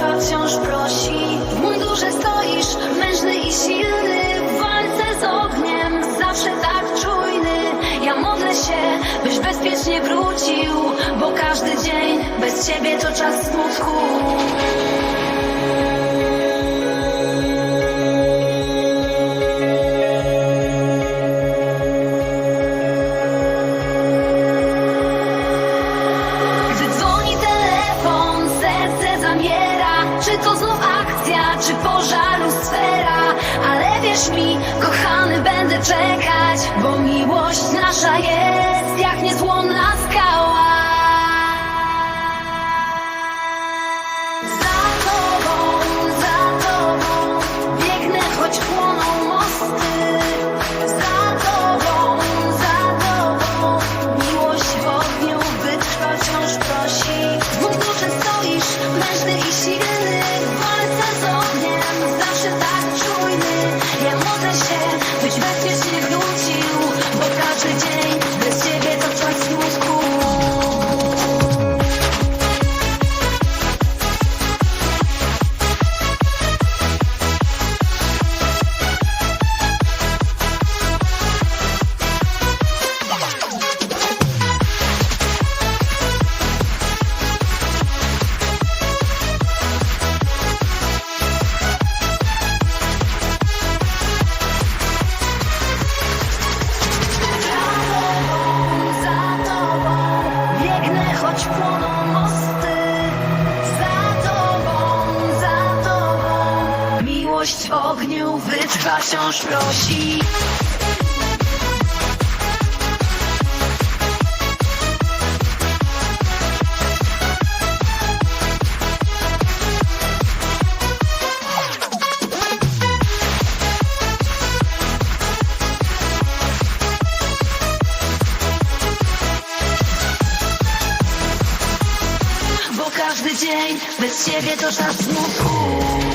Bitwa wciąż prosi. W mundurze stoisz Mężny i silny W walce z ogniem Zawsze tak czujny. Ja modlę się Byś bezpiecznie wrócił Bo każdy dzień Bez ciebie to czas smutku. Kochany, będę czekać, bo miłość nasza jest jak niezłomna. Miłość w ogniu wytrwa, wciąż prosi. dzień, bez ciebie to czas smutku.